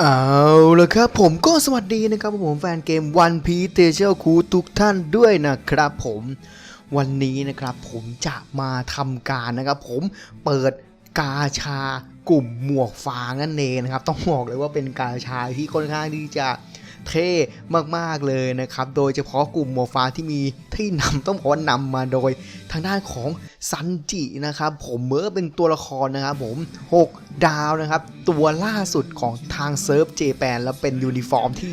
เอาละครับผมก็สวัสดีนะครับผมแฟนเกม One Piece t e a c h e r c o ทุกท่านด้วยนะครับผมวันนี้นะครับผมจะมาทำการนะครับผมเปิดกาชากลุ่มหมวกฟางนั่นเองนะครับ ต้องบอกเลยว่าเป็นกาชาที่ค่อนข้างที่จะ เท่มากๆเลยนะครับ โดยเฉพาะกลุ่มหมฟาที่มีที่นำต้องบอกว่านำมาโดยทางด้านของซันจินะครับ ผมเมื่อเป็นตัวละครนะครับผม 6 ดาวนะครับ ตัวล่าสุดของทางเซิร์ฟเจแปนแล้วเป็นยูนิฟอร์มที่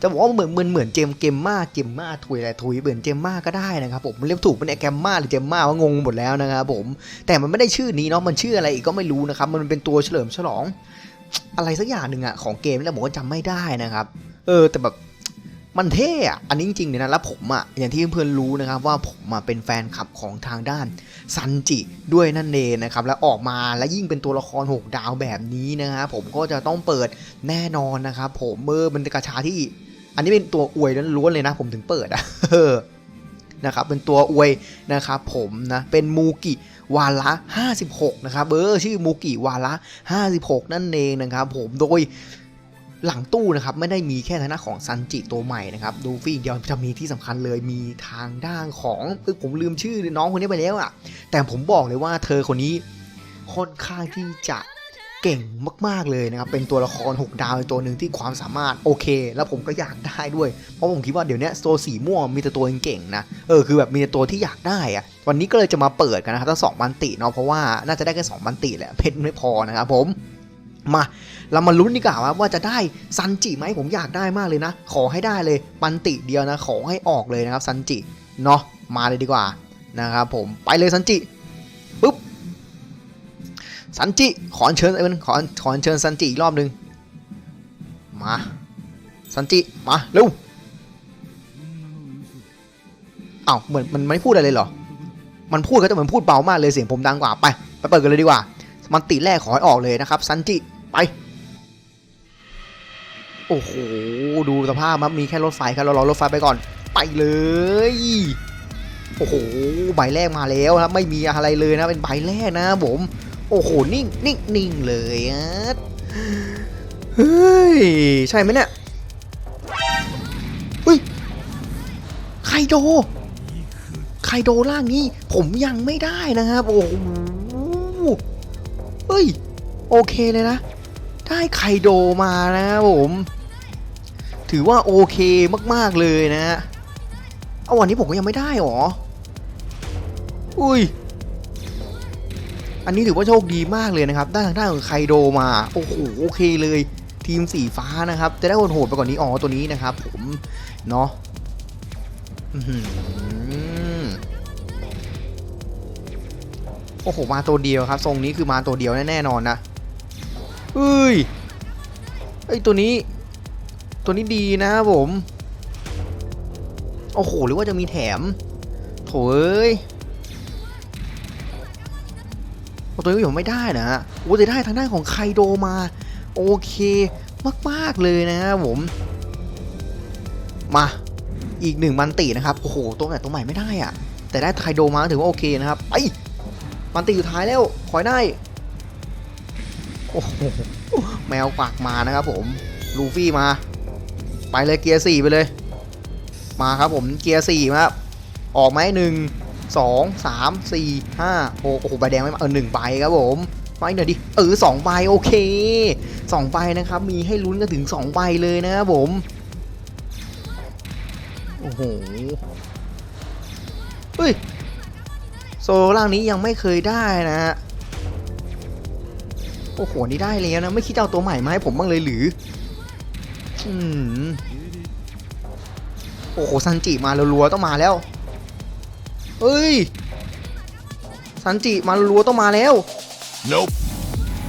จะบอกว่าเหมือนเหมือนเหมือนเจมเกมมาเกมมาถุยอะไรถุยเหมือนเจมมาก็ได้นะครับผมเรียกถูกเป็นไอแกมมาหรือเจมมาว่างงหมดแล้วนะครับผมแต่มันไม่ได้ชื่อนี้เนาะมันชื่ออะไรอีกก็ไม่รู้นะครับมันเป็นตัวเฉลิมฉลอง อะไรสักอย่างหนึ่งอะของเกมนี่แหละผมก็จำไม่ได้นะครับ เออแต่แบบมันเท่อะอันนี้จริงๆเนี่ยนะ แล้วผมอะอย่างที่เพื่อนๆรู้นะครับ ว่าผมอะเป็นแฟนคลับของทางด้านซันจิด้วยนั่นเองนะครับ แล้วออกมาแล้วยิ่งเป็นตัวละคร 6 ดาวแบบนี้นะครับผมก็จะต้องเปิดแน่นอนนะครับ ผมเมื่อมันเป็นกระชาที่ อันนี้เป็นตัวอวยล้วนๆเลยนะ ผมถึงเปิดอะนะครับเป็นตัวอวยนะครับผมนะเป็นมูกิ วาระ56 นะครับเออชื่อมูกิวาระ56 นั่นเองนะครับผมโดยหลังตู้นะครับไม่ได้มีแค่ทางด้านของซันจิตัวใหม่นะครับดูฟี่เดียวจะมีที่สำคัญเลยมีทางด้านของเออผมลืมชื่อน้องคนนี้ไปแล้วอะแต่ผมบอกเลยว่าเธอคนนี้ค่อนข้างที่จะ เก่งมาก ๆ เลยนะครับ เป็นตัวละคร 6 ดาวตัวหนึ่งที่ความสามารถโอเค แล้วผมก็อยากได้ด้วย เพราะผมคิดว่าเดี๋ยวนี้โซสีม่วงมีแต่ตัวเก่งนะ เออคือแบบมีแต่ตัวที่อยากได้อะวันนี้ก็เลยจะมาเปิดกันนะครับทั้งสองบันติเนาะเพราะว่าน่าจะได้แค่สองบันติแหละเพชรไม่พอนะครับผมมาเรามาลุ้นดีกว่าว่าจะได้ซันจิไหมผมอยากได้มากเลยนะ ขอให้ได้เลยบันติเดียวนะ ขอให้ออกเลยนะครับซันจิเนาะมาเลยดีกว่านะครับผมไปเลยซันจิ ซันจิขอเชิญไอ้มันขอขอเชิญซันจิอีกรอบหนึ่งมาซันจิมาเร็วอ้าวเหมือนมันไม่พูดอะไรเลยเหรอ มันพูดก็แต่เหมือนพูดเบามากเลยเสียงผมดังกว่าไปไปเปิดกันเลยดีกว่า มันติแรกขอให้ออกเลยนะครับซันจิไปโอ้โหดูสภาพครับมีแค่รถไฟครับเรารอรถไฟไปก่อน ไปเลยโอ้โหใบแรกมาแล้วครับไม่มีอะไรเลยนะเป็นใบแรกนะผม อ้โห นิ่งนิ่งนิ่งเลยอะเฮ้ย ใช่ไหมเนี่ยเฮ้ย ไคโด ไคโดร่างนี้ ผมยังไม่ได้นะครับ โอ้โหเฮ้ย โอเคเลยนะ ได้ไคโดมานะครับผม ถือว่าโอเคมาก ๆ เลยนะฮะเอาวันนี้ผมก็ยังไม่ได้หรอ อุ้ย อันนี้ถือว่าโชคดีมากเลยนะครับ ได้ทางด้านของไคโดมา โอ้โหโอเคเลยทีมสีฟ้านะครับ จะได้โหดไปกว่านนี้อ๋อตัวนี้นะครับ ผมเนาะอื้อหือโอ้โหมาตัวเดียวครับ ทรงนี้คือมาตัวเดียวแน่นอนนะเอ้ยไอตัวนี้ ตัวนี้ดีนะครับผม โอ้โห หรือว่าจะมีแถม โถเอ้ย ตัวนี้ผมไม่ได้นะฮะโอ้จะได้ทางด้านของไคโดมา โอเคมากๆเลยนะครับผม มาอีกหนึ่งมันตินะครับโอ้โหตัวไหนตัวใหม่ไม่ได้อะแต่ได้ไคโดมาถือว่าโอเคนะครับไปมันติสุดท้ายแล้วขอยได้โอ้โหแมวปากมานะครับผมลูฟี่มา ไปเลยเกียร์สี่ไปเลย มาครับผมเกียร์สี่ครับออกไหมหนึ่ง สองสามสี่ห้าโอ้โหใบแดงไม่มาเออหนึ่งใบครับผมไปหน่อยดิเออสองใบโอเคสองใบนะครับ มีให้ลุ้นกันถึงสองใบเลยนะครับผมโอ้โหเฮ้ยโซล่างนี้ยังไม่เคยได้นะฮะโอ้โหนี่ได้แล้วนะ ไม่คิดจะเอาตัวใหม่มาให้ผมบ้างเลยหรือ อืมโอ้โหซันจิมารัวๆต้องมาแล้ว เฮ้ยซันจิมารัวๆต้องมาแล้ว Nope.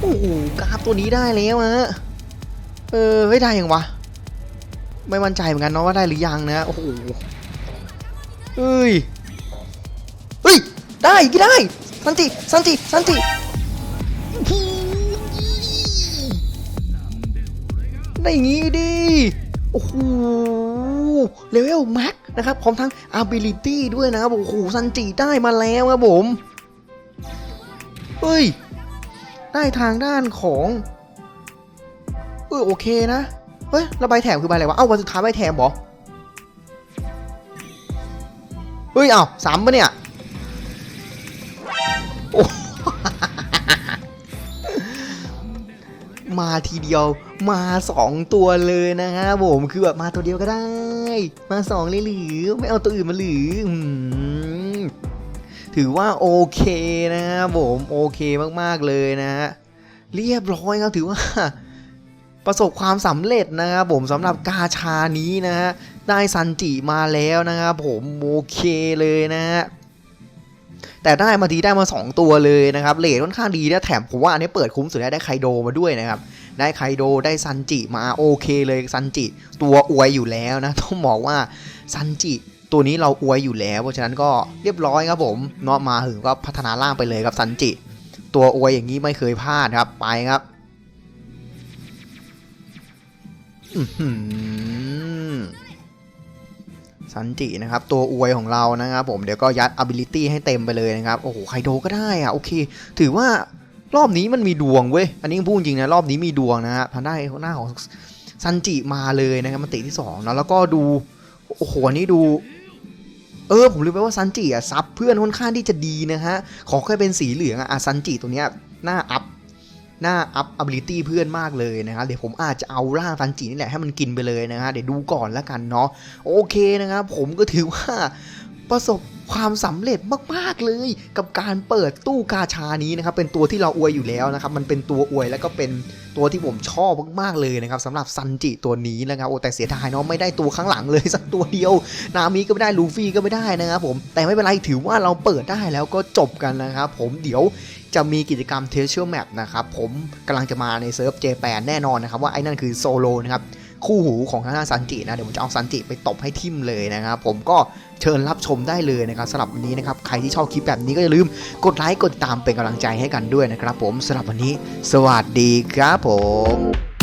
โอ้โหกราฟตัวนี้ได้แล้วฮะเออไม่ได้ยังวะ ไม่มั่นใจเหมือนกันเนาะว่าได้หรือยังนะโอ้โหเฮ้ยเฮ้ยได้กี่ได้สันติสันติสันติได้อย่างงี้ดิโอ้โหเลเวลแม็ก นะครับพร้อมทั้ง ability ด้วยนะครับโอ้โหซันจิได้มาแล้วครับผมเฮ้ย ได้ทางด้านของเออโอเคนะ เฮ้ยแล้วใบแถมคือใบอะไรวะ เอ้าวันสุดท้ายใบแถมเหรอ เฮ้ย เอ้าสามปะเนี่ย มาทีเดียวมาสองตัวเลยนะครับผมคือแบบมาตัวเดียวก็ได้ มาสองเลยหรือไม่เอาตัวอื่นมาหรือถือว่าโอเคนะครับผมโอเคมากๆเลยนะฮะเรียบร้อยครับถือว่าประสบความสำเร็จนะครับผมสำหรับกาชานี้นะฮะได้ซันจิมาแล้วนะครับผมโอเคเลยนะฮะ แต่ได้มาทีได้มา 2 ตัวเลยนะครับเลทค่อนข้างดีนะแถมผมว่าอันนี้เปิดคุ้มสุดแล้วได้ไคโดมาด้วยนะครับได้ไคโดได้ซันจิมาโอเคเลยซันจิตัวอวยอยู่แล้วนะต้องบอกว่าซันจิตัวนี้เราอวยอยู่แล้ว เพราะฉะนั้นก็เรียบร้อยครับผมเนาะมาถึงก็พัฒนาล่างไปเลยครับซันจิ ตัวอวยอย่างนี้ไม่เคยพลาดครับไปครับ ซันจินะครับตัวอวยของเรานะครับผมเดี๋ยวก็ยัด ability ให้เต็มไปเลยนะครับโอ้โหไคโดก็ได้อะโอเค ถือว่ารอบนี้มันมีดวงเว้ยอันนี้พูดจริงนะรอบนี้มีดวงนะฮะทางด้านหน้าของซันจิมาเลยนะครับมันติที่2เนะแล้วก็ดูโอ้โหอันนี้ดูเออผมลืมไปว่าซันจิอะซับเพื่อนค่อนข้างที่จะดีนะฮะขอแค่เป็นสีเหลืองอะอะซันจิตัวเนี้ยหน้าอัพ หน้าอัพ ability เพื่อนมากเลยนะครับเดี๋ยวผมอาจจะเอาร่างซันจินี่แหละให้มันกินไปเลยนะฮะเดี๋ยวดูก่อนแล้วกันเนาะโอเคนะครับผมก็ถือว่า ประสบความสำเร็จมาก ๆ เลย กับการเปิดตู้กาชานี้นะครับ เป็นตัวที่เราอวยอยู่แล้วนะครับ มันเป็นตัวอวยแล้วก็เป็นตัวที่ผมชอบมาก ๆ เลยนะครับสำหรับซันจิตัวนี้นะครับโอ้แต่เสียดายเนาะไม่ได้ตัวข้างหลังเลยสักตัวเดียว นามิก็ไม่ได้ลูฟี่ก็ไม่ได้นะครับผมแต่ไม่เป็นไรถือว่าเราเปิดได้แล้วก็จบกันนะครับผมเดี๋ยวจะมีกิจกรรม t e a s u r Map นะครับผมกำลังจะมาในเซิร์ฟเจแปนแน่นอนนะครับว่าไอ้นั่นคือโซโลนะครับ คู่หูของทางด้าซันจินะ เดี๋ยวผมจะเอาซันจิไปตบให้ทิมเลยนะครับผมก็เชิญรับชมได้เลยนะครับสำหรับวันนี้นะครับใครที่ชอบคลิปแบบนี้ก็อย่าลืมกดไลค์กดติดตามเป็นกำลังใจให้กันด้วยนะครับผมสำหรับวันนี้ สวัสดีครับผม